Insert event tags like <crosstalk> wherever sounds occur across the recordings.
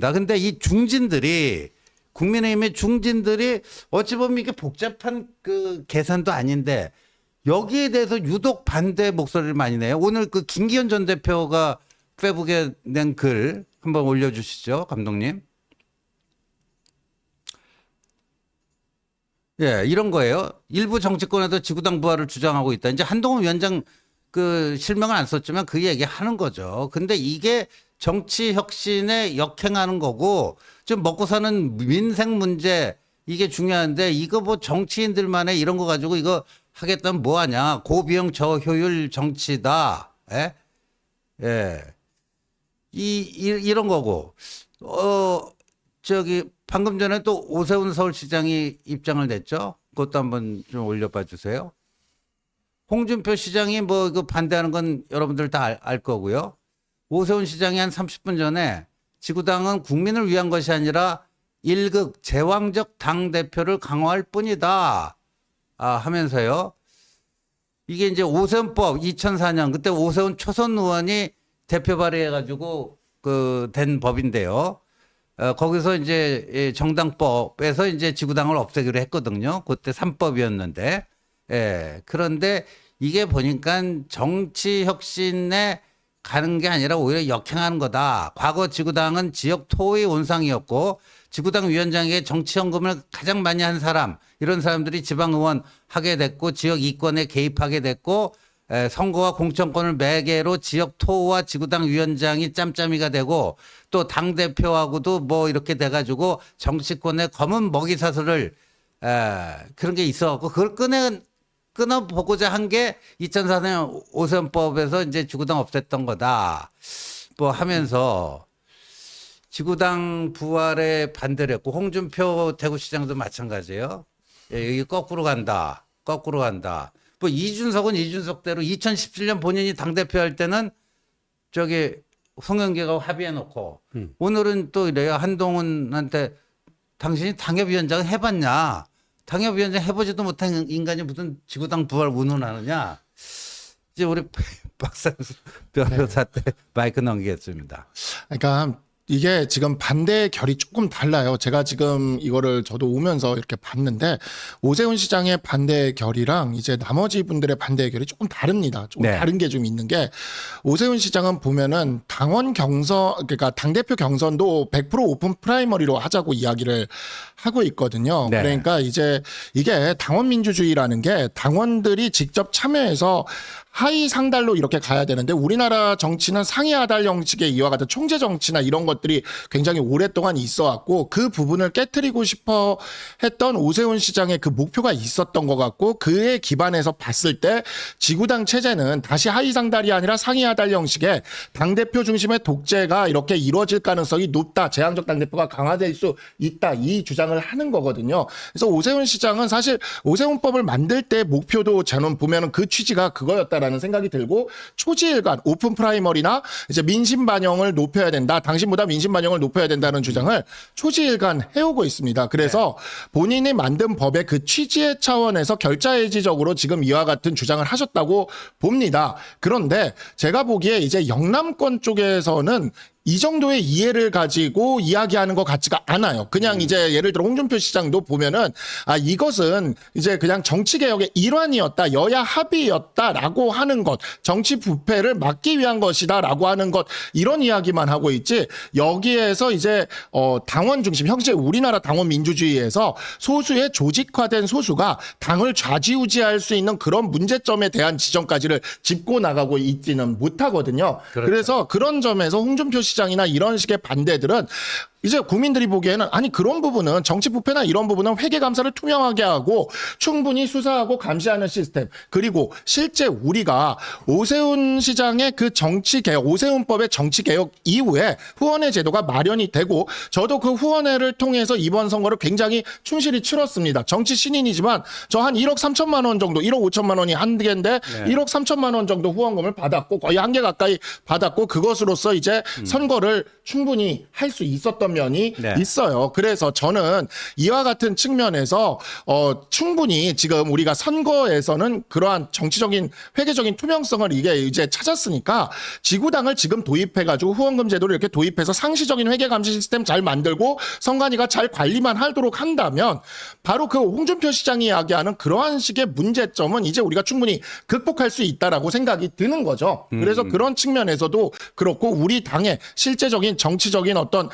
나 근데 이 중진들이 국민의힘의 중진들이 어찌 보면 이게 복잡한 그 계산도 아닌데 여기에 대해서 유독 반대 목소리를 많이 내요. 오늘 그 김기현 전 대표가 페북에 낸 글 한번 올려주시죠, 감독님. 예, 이런 거예요. 일부 정치권에도 지구당 부활을 주장하고 있다. 이제 한동훈 위원장 그 실명을 안 썼지만 그 얘기 하는 거죠. 근데 이게 정치 혁신에 역행하는 거고 좀 먹고 사는 민생 문제 이게 중요한데 이거 뭐 정치인들만의 이런 거 가지고 이거 하겠다면 뭐 하냐. 고비용 저효율 정치다. 예? 예. 이, 이 이런 거고. 어 저기 방금 전에 또 오세훈 서울시장이 입장을 냈죠. 그것도 한번 좀 올려봐 주세요. 홍준표 시장이 뭐 그 반대하는 건 여러분들 다 알 거고요. 오세훈 시장이 한 30분 전에 지구당은 국민을 위한 것이 아니라 일극 제왕적 당 대표를 강화할 뿐이다. 아, 하면서요. 이게 이제 오세훈법 2004년 그때 오세훈 초선 의원이 대표 발의해가지고 그 된 법인데요. 어, 거기서 이제 이 정당법에서 이제 지구당을 없애기로 했거든요. 그때 3법이었는데. 예. 그런데 이게 보니까 정치 혁신에 가는 게 아니라 오히려 역행하는 거다. 과거 지구당은 지역 토의 온상이었고 지구당 위원장에게 정치연금을 가장 많이 한 사람 이런 사람들이 지방 의원 하게 됐고 지역 이권에 개입하게 됐고 에, 선거와 공천권을 매개로 지역 토와 지구당 위원장이 짬짬이가 되고 또 당 대표하고도 뭐 이렇게 돼가지고 정치권의 검은 먹이 사슬을 에, 그런 게 있어갖고 그걸 꺼내 끊어보고자 한 게 2004년 오선법에서 이제 지구당 없앴던 거다. 뭐 하면서 지구당 부활에 반대를 했고 홍준표 대구시장도 마찬가지예요. 예, 여기 거꾸로 간다. 거꾸로 간다. 뭐 이준석은 이준석대로 2017년 본인이 당대표 할 때는 저기 송영계가 합의해 놓고 오늘은 또 이래요. 한동훈한테 당신이 당협위원장 해봤냐? 당협위원장 해보지도 못한 인간이 무슨 지구당 부활 운운하느냐? 이제 우리 <laughs> 박상수 변호사한테 마이크 넘기겠습니다. 그러니까 이게 지금 반대 결이 조금 달라요. 제가 지금 이거를 저도 오면서 이렇게 봤는데 오세훈 시장의 반대 결이랑 이제 나머지 분들의 반대 결이 조금 다릅니다. 조금 네. 다른 게 좀 있는 게 오세훈 시장은 보면은 당원 경선 그러니까 당 대표 경선도 100% 오픈 프라이머리로 하자고 이야기를 하고 있거든요. 네. 그러니까 이제 이게 당원 민주주의라는 게 당원들이 직접 참여해서 하위 상달로 이렇게 가야 되는데 우리나라 정치는 상위 하달 형식의 이와 같은 총재 정치나 이런 것들이 굉장히 오랫동안 있어 왔고 그 부분을 깨뜨리고 싶어 했던 오세훈 시장의 그 목표가 있었던 것 같고 그에 기반해서 봤을 때 지구당 체제는 다시 하위 상달이 아니라 상위 하달 형식의 당 대표 중심의 독재가 이렇게 이루어질 가능성이 높다. 제왕적 당 대표가 강화될 수 있다. 이 주장을 하는 거거든요. 그래서 오세훈 시장은 사실 오세훈법을 만들 때 목표도 저는 보면은 그 취지가 그거였다라는 생각이 들고 초지일관 오픈 프라이머리나 이제 민심 반영을 높여야 된다. 당신보다 민심 반영을 높여야 된다는 주장을 초지일관 해오고 있습니다. 그래서 본인이 만든 법의 그 취지의 차원에서 결자해지적으로 지금 이와 같은 주장을 하셨다고 봅니다. 그런데 제가 보기에 이제 영남권 쪽에서는 이 정도의 이해를 가지고 이야기하는 것 같지가 않아요. 그냥 이제 예를 들어 홍준표 시장도 보면은 아 이것은 이제 그냥 정치 개혁의 일환이었다, 여야 합의였다라고 하는 것, 정치 부패를 막기 위한 것이다라고 하는 것 이런 이야기만 하고 있지 여기에서 이제 어 당원 중심 형제 우리나라 당원 민주주의에서 소수의 조직화된 소수가 당을 좌지우지할 수 있는 그런 문제점에 대한 지점까지를 짚고 나가고 있지는 못하거든요. 그렇죠. 그래서 그런 점에서 홍준표 시장 이나 이런 식의 반대들은 이제 국민들이 보기에는 아니 그런 부분은 정치 부패나 이런 부분은 회계 감사를 투명하게 하고 충분히 수사하고 감시하는 시스템. 그리고 실제 우리가 오세훈 시장의 그 정치 개혁 오세훈법의 정치 개혁 이후에 후원회 제도가 마련이 되고 저도 그 후원회를 통해서 이번 선거를 굉장히 충실히 치렀습니다. 정치 신인이지만 저 한 1억 3천만 원 정도 1억 5천만 원이 한 개인데 1억 3천만 원 정도 후원금을 받았고 거의 한 개 가까이 받았고 그것으로서 이제 선거를 충분히 할 수 있었던 어떤 면이 네. 있어요. 그래서 저는 이와 같은 측면에서 어 충분히 지금 우리가 선거에서는 그러한 정치적인 회계적인 투명성을 이게 이제 찾았으니까 지구당을 지금 도입해가지고 후원금 제도를 이렇게 도입해서 상시적인 회계 감시 시스템 잘 만들고 선관위가 잘 관리만 하도록 한다면 바로 그 홍준표 시장이 이야기하는 그러한 식의 문제점은 이제 우리가 충분히 극복할 수 있다라고 생각이 드는 거죠. 그래서 그런 측면에서도 그렇고 우리 당의 실제적인 정치적인 어떤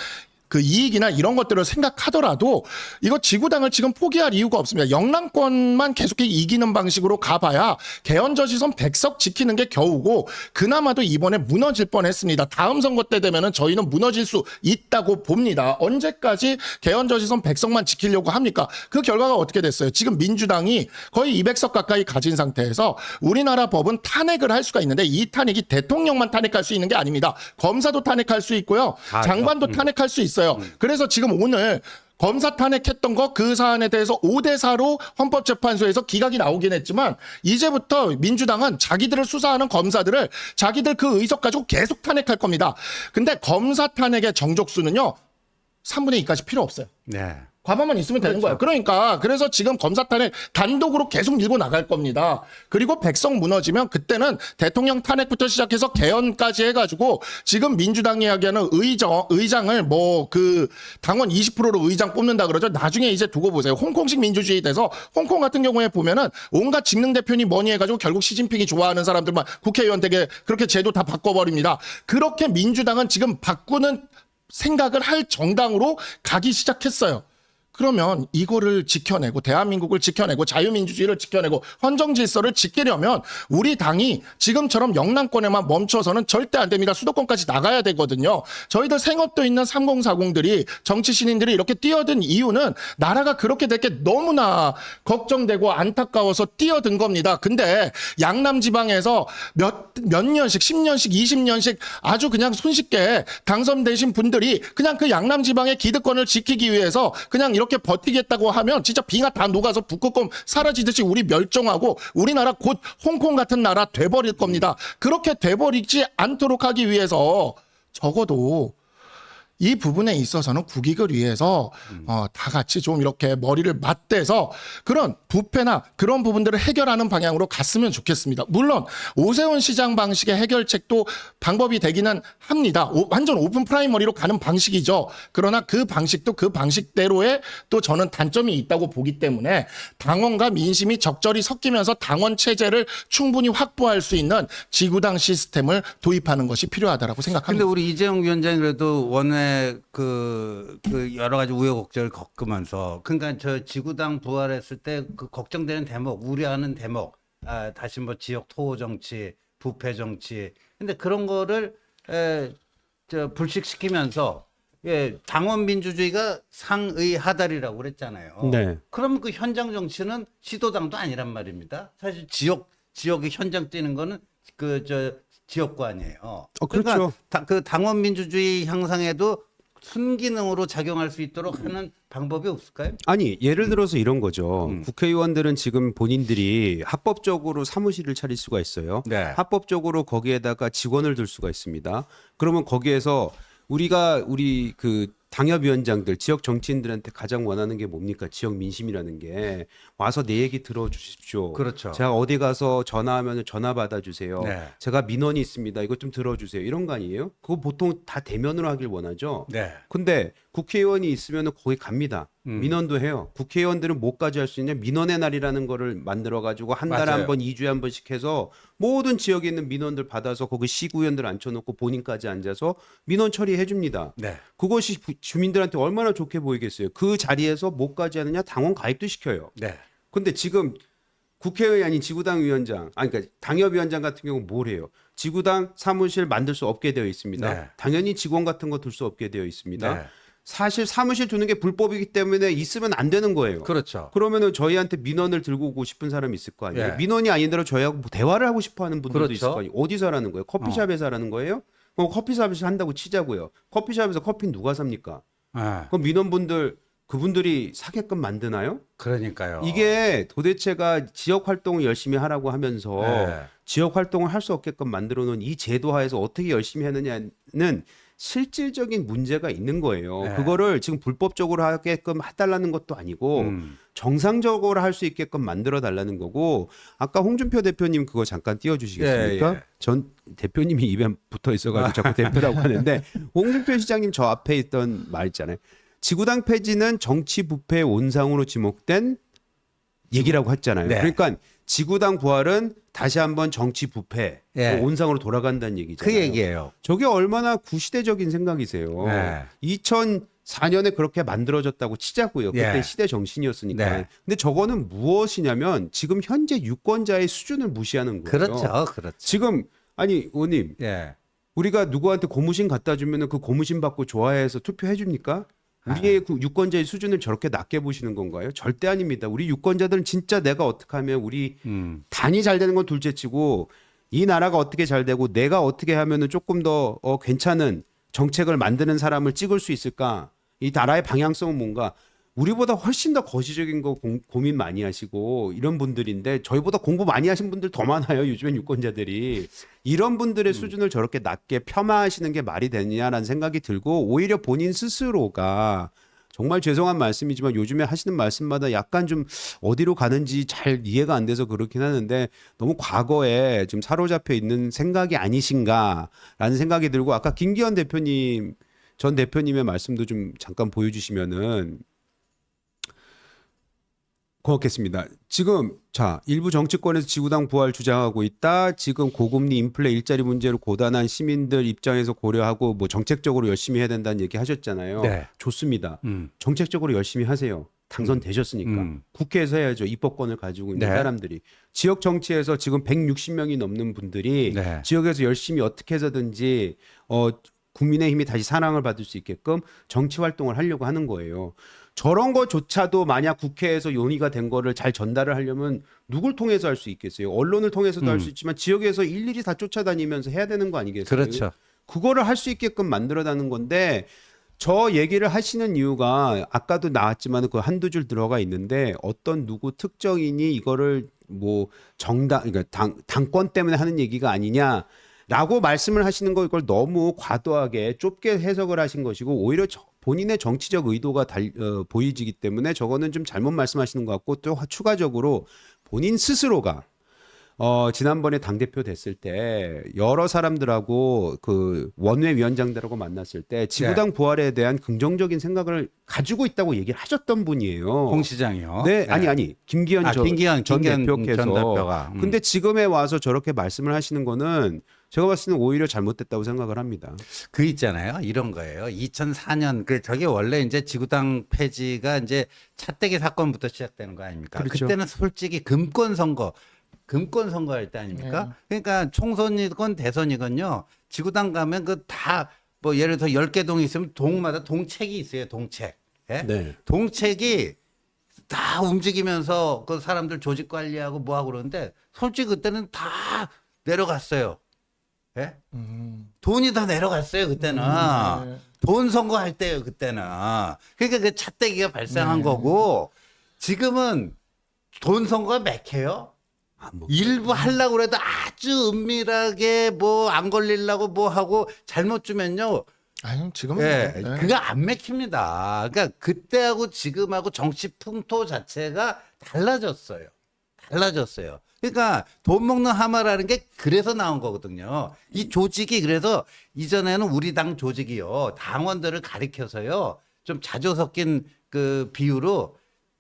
그 이익이나 이런 것들을 생각하더라도 이거 지구당을 지금 포기할 이유가 없습니다. 영남권만 계속 이기는 방식으로 가봐야 개헌저지선 100석 지키는 게 겨우고 그나마도 이번에 무너질 뻔했습니다. 다음 선거 때 되면은 저희는 무너질 수 있다고 봅니다. 언제까지 개헌저지선 100석만 지키려고 합니까? 그 결과가 어떻게 됐어요? 지금 민주당이 거의 200석 가까이 가진 상태에서 우리나라 법은 탄핵을 할 수가 있는데 이 탄핵이 대통령만 탄핵할 수 있는 게 아닙니다. 검사도 탄핵할 수 있고요. 장관도 탄핵할 수 있어요. 그래서 지금 오늘 검사 탄핵했던 거 그 사안에 대해서 5대 4로 헌법재판소에서 기각이 나오긴 했지만 이제부터 민주당은 자기들을 수사하는 검사들을 자기들 그 의석 가지고 계속 탄핵할 겁니다. 근데 검사 탄핵의 정족수는요. 3분의 2까지 필요 없어요. 네. 과반만 있으면 되는 그렇죠. 거예요. 그러니까 그래서 지금 검사탄핵 단독으로 계속 밀고 나갈 겁니다. 그리고 백성 무너지면 그때는 대통령 탄핵부터 시작해서 개헌까지 해가지고 지금 민주당이 이야기하는 의정 의장을 뭐 그 당원 20%로 의장 뽑는다 그러죠. 나중에 이제 두고 보세요. 홍콩식 민주주의 돼서 홍콩 같은 경우에 보면은 온갖 직능 대표니 뭐니 해가지고 결국 시진핑이 좋아하는 사람들만 국회의원 되게 그렇게 제도 다 바꿔버립니다. 그렇게 민주당은 지금 바꾸는 생각을 할 정당으로 가기 시작했어요. 그러면 이거를 지켜내고 대한민국을 지켜내고 자유민주주의를 지켜내고 헌정 질서를 지키려면 우리 당이 지금처럼 영남권에만 멈춰서는 절대 안 됩니다. 수도권까지 나가야 되거든요. 저희들 생업도 있는 3040들이 정치 신인들이 이렇게 뛰어든 이유는 나라가 그렇게 될 게 너무나 걱정되고 안타까워서 뛰어든 겁니다. 근데 양남 지방에서 몇, 몇 년씩, 10년씩, 20년씩 아주 그냥 손쉽게 당선되신 분들이 그냥 그 양남 지방의 기득권을 지키기 위해서 그냥 이렇게 버티겠다고 하면 진짜 빙하 다 녹아서 북극곰 사라지듯이 우리 멸종하고 우리나라 곧 홍콩 같은 나라 돼버릴 겁니다. 그렇게 돼버리지 않도록 하기 위해서 적어도 이 부분에 있어서는 국익을 위해서 어, 다 같이 좀 이렇게 머리를 맞대서 그런 부패나 그런 부분들을 해결하는 방향으로 갔으면 좋겠습니다. 물론 오세훈 시장 방식의 해결책도 방법이 되기는 합니다. 오- 완전 오픈 프라이머리로 가는 방식이죠. 그러나 그 방식도 그 방식대로의 또 저는 단점이 있다고 보기 때문에 당원과 민심이 적절히 섞이면서 당원 체제를 충분히 확보할 수 있는 지구당 시스템을 도입하는 것이 필요하다라고 근데 생각합니다. 우리 이재용 위원장이 그래도 원외 그, 그 여러 가지 우여곡절을 겪으면서 그러니까 저 지구당 부활했을 때 그 걱정되는 대목, 우려하는 대목, 아, 다시 뭐 지역 토호 정치, 부패 정치. 근데 그런 거를 에, 저 불식시키면서 예, 당원 민주주의가 상의 하달이라고 그랬잖아요. 네. 그럼 그 현장 정치는 시도당도 아니란 말입니다. 사실 지역 지역의 현장 뛰는 거는 그 저 지역구 아니에요. 어, 그렇죠. 그러니까 다- 그 당원 민주주의 향상에도 순기능으로 작용할 수 있도록 하는 방법이 없을까요? 아니 예를 들어서 이런 거죠. 음. 국회의원들은 지금 본인들이 합법적으로 사무실을 차릴 수가 있어요. 네. 합법적으로 거기에다가 직원을 둘 수가 있습니다. 그러면 거기에서 우리가 우리 그 당협위원장들 지역 정치인들한테 가장 원하는 게 뭡니까? 지역 민심이라는 게 와서 내 얘기 들어주십시오. 그렇죠. 제가 어디 가서 전화하면 전화 받아주세요. 네. 제가 민원이 있습니다. 이것 좀 들어주세요. 이런 거 아니에요? 그거 보통 다 대면으로 하길 원하죠. 네. 근데 국회의원이 있으면 거기 갑니다. 음. 민원도 해요. 국회의원들은 뭐까지 할 수 있냐? 민원의 날이라는 거를 만들어 가지고 한 달에. 한 번, 이 주에 한 번씩 해서 모든 지역에 있는 민원들 받아서 거기 시구위원들 앉혀놓고 본인까지 앉아서 민원 처리해 줍니다. 네. 그것이 부- 주민들한테 얼마나 좋게 보이겠어요. 그 자리에서 뭐까지 하느냐? 당원 가입도 시켜요. 네. 근데 지금 국회의원이 아닌 지구당 위원장, 아니 그러니까 당협위원장 같은 경우 뭘 해요? 지구당 사무실 만들 수 없게 되어 있습니다. 네. 당연히 직원 같은 거 둘 수 없게 되어 있습니다. 네. 사실 사무실 두는 게 불법이기 때문에 있으면 안 되는 거예요. 그렇죠. 그러면은 저희한테 민원을 들고 오고 싶은 사람이 있을 거 아니에요. 예. 민원이 아니더라도 저희하고 뭐 대화를 하고 싶어 하는 분들도 그렇죠. 있을 거 아니에요. 어디서 하라는 거예요? 커피숍에서 하라는 거예요? 그럼 커피숍에서 한다고 치자고요. 커피숍에서 커피 누가 삽니까? 네. 그럼 민원분들 그분들이 사게끔 만드나요? 그러니까요. 이게 도대체가 지역 활동을 열심히 하라고 하면서 네. 지역 활동을 할 수 없게끔 만들어 놓은 이 제도 하에서 어떻게 열심히 하느냐는 실질적인 문제가 있는 거예요. 네. 그거를 지금 불법적으로 하게끔 해달라는 것도 아니고 음. 정상적으로 할 수 있게끔 만들어 달라는 거고 아까 홍준표 대표님 그거 잠깐 띄워주시겠습니까? 예, 예. 전 대표님이 입에 붙어 있어가지고 자꾸 대표라고 하는데 <laughs> 홍준표 시장님 저 앞에 있던 말 있잖아요. 지구당 폐지는 정치 부패의 온상으로 지목된 얘기라고 했잖아요. 네. 그러니까 지구당 부활은 다시 한번 정치 부패 예. 뭐 온상으로 돌아간다는 얘기잖아요. 그 얘기예요. 저게 얼마나 구시대적인 생각이세요. 네. 2004년에 그렇게 만들어졌다고 치자고요. 그때 예. 시대 정신이었으니까. 네. 근데 저거는 무엇이냐면 지금 현재 유권자의 수준을 무시하는 거예요. 그렇죠, 그렇죠. 지금 아니 의원님 예. 우리가 누구한테 고무신 갖다 주면은 그 고무신 받고 좋아해서 투표해 줍니까? 우리의 그 유권자의 수준을 저렇게 낮게 보시는 건가요? 절대 아닙니다. 우리 유권자들은 진짜 내가 어떻게 하면 우리 음. 단이 잘 되는 건 둘째치고 이 나라가 어떻게 잘 되고 내가 어떻게 하면은 조금 더 어, 괜찮은 정책을 만드는 사람을 찍을 수 있을까? 이 나라의 방향성은 뭔가 우리보다 훨씬 더 거시적인 거 공- 고민 많이 하시고 이런 분들인데 저희보다 공부 많이 하신 분들 더 많아요. 요즘엔 유권자들이 이런 분들의 수준을 저렇게 낮게 폄하하시는 게 말이 되냐라는 생각이 들고 오히려 본인 스스로가 정말 죄송한 말씀이지만 요즘에 하시는 말씀마다 약간 좀 어디로 가는지 잘 이해가 안 돼서 그렇긴 하는데 너무 과거에 지금 사로잡혀 있는 생각이 아니신가라는 생각이 들고 아까 김기현 대표님 전 대표님의 말씀도 좀 잠깐 보여주시면은 고맙겠습니다. 지금 자 일부 정치권에서 지구당 부활 주장하고 있다. 지금 고금리 인플레 일자리 문제로 고단한 시민들 입장에서 고려하고 뭐 정책적으로 열심히 해야 된다는 얘기 하셨잖아요. 네. 좋습니다. 음. 정책적으로 열심히 하세요. 당선되셨으니까 음. 국회에서 해야죠. 입법권을 가지고 있는 네. 사람들이 지역 정치에서 지금 160명이 넘는 분들이 네. 지역에서 열심히 어떻게 해서든지 어 국민의 힘이 다시 사랑을 받을 수 있게끔 정치 활동을 하려고 하는 거예요. 저런 거조차도 만약 국회에서 논의가 된 거를 잘 전달을 하려면 누굴 통해서 할 수 있겠어요? 언론을 통해서도 할수 있지만 지역에서 일일이 다 쫓아다니면서 해야 되는 거 아니겠어요? 그렇죠. 그거를 할 수 있게끔 만들어다는 건데 저 얘기를 하시는 이유가 아까도 나왔지만 그 한두 줄 들어가 있는데 어떤 누구 특정인이 이거를 뭐 정당 그러니까 당 당권 때문에 하는 얘기가 아니냐 라고 말씀을 하시는 거 이걸 너무 과도하게 좁게 해석을 하신 것이고 오히려 저- 본인의 정치적 의도가 달, 어, 보이지기 때문에 저거는 좀 잘못 말씀하시는 것 같고 또 추가적으로 본인 스스로가 어, 지난번에 당대표 됐을 때 여러 사람들하고 그 원외 위원장들하고 만났을 때 지구당 부활에 대한 긍정적인 생각을 가지고 있다고 얘기를 하셨던 분이에요. 홍 시장이요. 네, 아니 아니 김기현 아, 저- 김기현, 전 김기현 대표께서 전 대표가. 음. 근데 지금에 와서 저렇게 말씀을 하시는 거는 제가 봤을 때는 오히려 잘못됐다고 생각을 합니다. 그 있잖아요. 이런 거예요. 2004년 그 저게 원래 이제 지구당 폐지가 이제 차떼기 사건부터 시작되는 거 아닙니까? 그렇죠. 그때는 솔직히 금권 선거 금권 선거 할 때 아닙니까? 그러니까 총선이건 대선이건요. 지구당 가면 그 다 뭐 예를 들어 10개 동이 있으면 동마다 동책이 있어요. 동책. 예? 네. 동책이 다 움직이면서 그 사람들 조직 관리하고 뭐 하고 그러는데 솔직히 그때는 다 내려갔어요. 예? 음. 돈이 다 내려갔어요 그때는 네. 돈 선거할 때요 그때는 그러니까 그 차떼기가 발생한 네. 거고 지금은 돈 선거가 맥혀요 아, 뭐. 일부 하려고 그래도 아주 은밀하게 뭐 안 걸리려고 뭐 하고 잘못 주면요 아니 지금은 예 뭐, 네. 그거 안 맥힙니다 그러니까 그때하고 지금하고 정치 풍토 자체가 달라졌어요 달라졌어요. 그러니까 돈 먹는 하마라는 게 그래서 나온 거거든요. 이 조직이 그래서 이전에는 우리 당 조직이요. 당원들을 가리켜서요. 좀 자주 섞인 그 비유로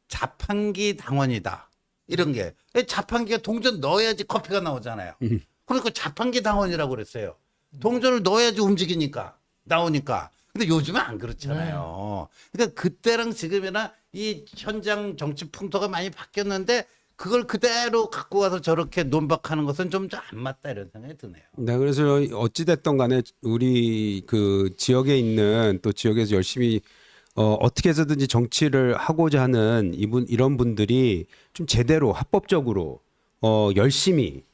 자판기 당원이다. 이런 게. 자판기가 동전 넣어야지 커피가 나오잖아요. 그러니까 자판기 당원이라고 그랬어요. 동전을 넣어야지 움직이니까 나오니까. 근데 요즘은 안 그렇잖아요. 그러니까 그때랑 지금이나 이 현장 정치 풍토가 많이 바뀌었는데 그걸 그대로 갖고 와서 저렇게 논박하는 것은 좀 안 맞다 이런 생각이 드네요. 네, 그래서 어찌 됐던 간에 우리 그 지역에 있는 또 지역에서 열심히 어, 어떻게 해서든지 정치를 하고자 하는 이분 이런 분들이 좀 제대로 합법적으로 어, 열심히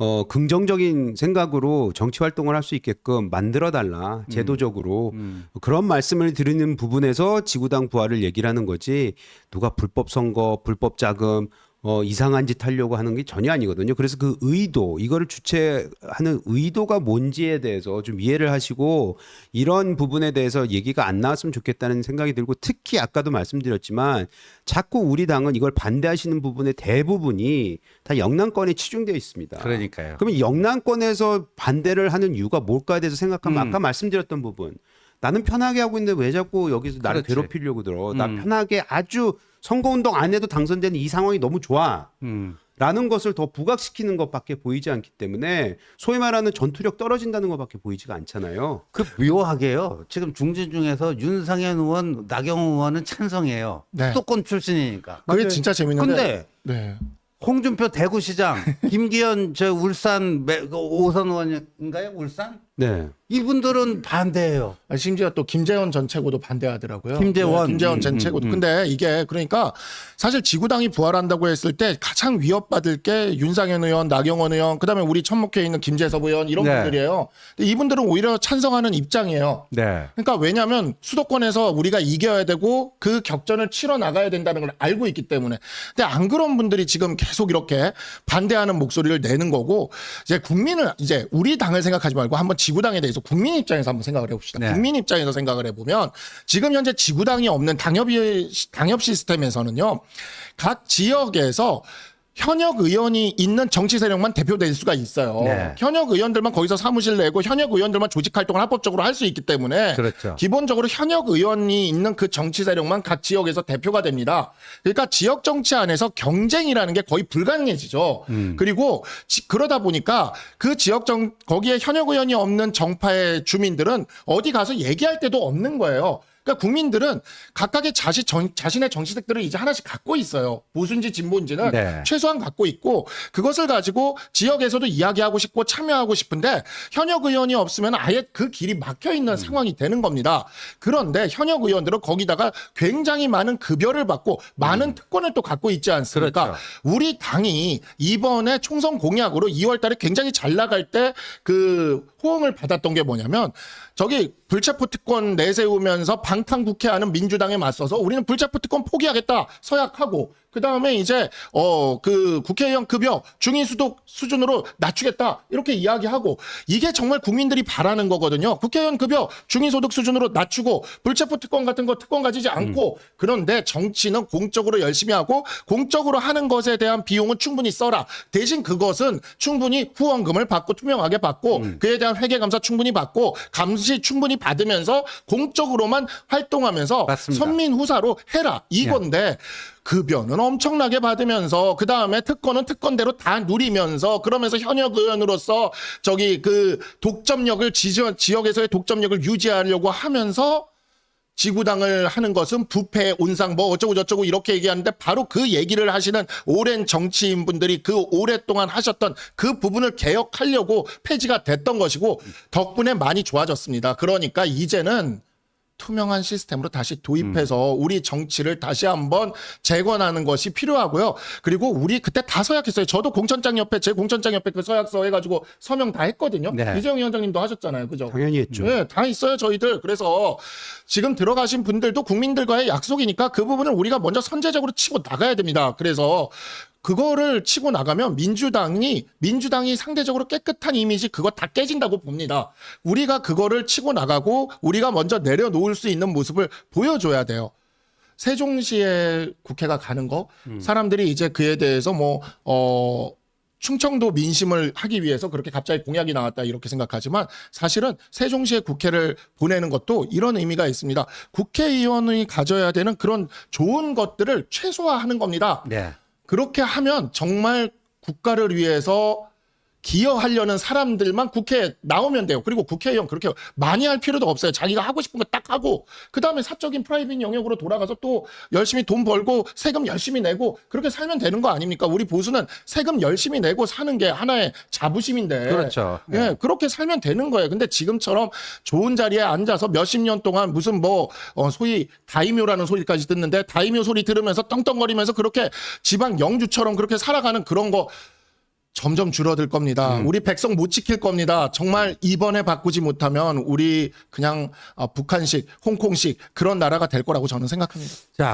어, 긍정적인 생각으로 정치 활동을 할 수 있게끔 만들어 달라 제도적으로 그런 말씀을 드리는 부분에서 지구당 부활을 얘기를 하는 거지 누가 불법 선거, 불법 자금 어, 이상한 짓 하려고 하는 게 전혀 아니거든요. 그래서 그 의도, 이거를 주체하는 의도가 뭔지에 대해서 좀 이해를 하시고 이런 부분에 대해서 얘기가 안 나왔으면 좋겠다는 생각이 들고 특히 아까도 말씀드렸지만 자꾸 우리 당은 이걸 반대하시는 부분의 대부분이 다 영남권에 치중되어 있습니다. 그러니까요. 그러면 영남권에서 반대를 하는 이유가 뭘까에 대해서 생각하면 음. 아까 말씀드렸던 부분 나는 편하게 하고 있는데 왜 자꾸 여기서 나를 그렇지. 괴롭히려고 들어 나 음. 편하게 아주 선거운동 안 해도 당선되는 이 상황이 너무 좋아 음. 라는 것을 더 부각시키는 것밖에 보이지 않기 때문에 소위 말하는 전투력 떨어진다는 것밖에 보이지가 않잖아요 그 묘하게요. 지금 중진 중에서 윤상현 의원, 나경원 의원은 찬성이에요. 네. 수도권 출신이니까. 그게 맞아요. 진짜 재밌는데. 근데 네. 홍준표 대구시장, <laughs> 김기현 저 울산 매- 그 오선 의원인가요? 울산? 네 이분들은 반대예요. 아, 심지어 또 김재원 전 최고도 반대하더라고요. 김재원. 네, 김재원 전 음, 최고도. 음, 음. 근데 이게 그러니까 사실 지구당이 부활한다고 했을 때 가장 위협받을 게 윤상현 의원, 나경원 의원, 그다음에 우리 천목회에 있는 김재섭 의원 이런 네. 분들이에요. 근데 이분들은 오히려 찬성하는 입장이에요. 네. 그러니까 왜냐하면 수도권에서 우리가 이겨야 되고 그 격전을 치러 나가야 된다는 걸 알고 있기 때문에. 근데 안 그런 분들이 지금 계속 이렇게 반대하는 목소리를 내는 거고 이제 국민을 이제 우리 당을 생각하지 말고 한번 지 구당에 대해서 국민 입장에서 한번 생각을 해봅시다. 네. 국민 입장에서 생각을 해보면 지금 현재 지구당이 없는 당협이 당협 시스템에서는요 각 지역에서 현역 의원이 있는 정치 세력만 대표될 수가 있어요. 네. 현역 의원들만 거기서 사무실 내고 현역 의원들만 조직 활동을 합법적으로 할 수 있기 때문에 그렇죠. 기본적으로 현역 의원이 있는 그 정치 세력만 각 지역에서 대표가 됩니다. 그러니까 지역 정치 안에서 경쟁이라는 게 거의 불가능해지죠. 음. 그리고 지- 그러다 보니까 그 지역 정 거기에 현역 의원이 없는 정파의 주민들은 어디 가서 얘기할 데도 없는 거예요. 그러니까 국민들은 각각의 자신 정, 자신의 정치색들을 이제 하나씩 갖고 있어요. 보수인지 진보인지는 네. 최소한 갖고 있고 그것을 가지고 지역에서도 이야기하고 싶고 참여하고 싶은데 현역 의원이 없으면 아예 그 길이 막혀 있는 상황이 되는 겁니다. 그런데 현역 의원들은 거기다가 굉장히 많은 급여를 받고 많은 특권을 또 갖고 있지 않습니까? 그렇죠. 우리 당이 이번에 총선 공약으로 2월 달에 굉장히 잘 나갈 때 그 호응을 받았던 게 뭐냐면 저기 불체포 특권 내세우면서 방탄 국회하는 민주당에 맞서서 우리는 불체포 특권 포기하겠다 서약하고 그 다음에 이제 어 그 국회의원 급여 중위소득 수준으로 낮추겠다 이렇게 이야기하고 이게 정말 국민들이 바라는 거거든요. 국회의원 급여 중위소득 수준으로 낮추고 불체포 특권 같은 거 특권 가지지 않고 그런데 정치는 공적으로 열심히 하고 공적으로 하는 것에 대한 비용은 충분히 써라. 대신 그것은 충분히 후원금을 받고 투명하게 받고 그에 대한 회계 감사 충분히 받고 감시 충분히 받으면서 공적으로만 활동하면서 맞습니다. 선민 후사로 해라 이건데 급여는 엄청나게 받으면서 그 다음에 특권은 특권대로 다 누리면서 그러면서 현역 의원으로서 저기 그 독점력을 지지원 지역에서의 독점력을 유지하려고 하면서 지구당을 하는 것은 부패, 온상, 뭐 어쩌고 저쩌고 이렇게 얘기하는데 바로 그 얘기를 하시는 오랜 정치인 분들이 그 오랫동안 하셨던 그 부분을 개혁하려고 폐지가 됐던 것이고 덕분에 많이 좋아졌습니다. 그러니까 이제는 투명한 시스템으로 다시 도입해서 우리 정치를 다시 한번 재건하는 것이 필요하고요. 그리고 우리 그때 다 서약했어요. 저도 공천장 옆에 제 공천장 옆에 그 서약서 해가지고 서명 다 했거든요. 네. 이재용 위원장님도 하셨잖아요. 그죠? 당연히 했죠 네, 다 있어요, 저희들. 그래서 지금 들어가신 분들도 국민들과의 약속이니까 그 부분을 우리가 먼저 선제적으로 치고 나가야 됩니다. 그래서 그거를 치고 나가면 민주당이 민주당이 상대적으로 깨끗한 이미지 그거 다 깨진다고 봅니다. 우리가 그거를 치고 나가고 우리가 먼저 내려놓을 수 있는 모습을 보여줘야 돼요. 세종시에 국회가 가는 거 사람들이 이제 그에 대해서 뭐어 충청도 민심을 하기 위해서 그렇게 갑자기 공약이 나왔다 이렇게 생각하지만 사실은 세종시에 국회를 보내는 것도 이런 의미가 있습니다. 국회의원이 가져야 되는 그런 좋은 것들을 최소화하는 겁니다. 네. 그렇게 하면 정말 국가를 위해서 기여하려는 사람들만 국회에 나오면 돼요. 그리고 국회의원 그렇게 많이 할 필요도 없어요. 자기가 하고 싶은 거 딱 하고 그 다음에 사적인 프라이빗 영역으로 돌아가서 또 열심히 돈 벌고 세금 열심히 내고 그렇게 살면 되는 거 아닙니까? 우리 보수는 세금 열심히 내고 사는 게 하나의 자부심인데. 그렇죠. 예, 그렇게 살면 되는 거예요. 근데 지금처럼 좋은 자리에 앉아서 몇십 년 동안 무슨 뭐 어, 소위 다이묘라는 소리까지 듣는데 다이묘 소리 들으면서 떵떵거리면서 그렇게 지방 영주처럼 그렇게 살아가는 그런 거 점점 줄어들 겁니다. 우리 백성 못 지킬 겁니다. 정말 이번에 바꾸지 못하면 우리 그냥 어, 북한식, 홍콩식 그런 나라가 될 거라고 저는 생각합니다. 자,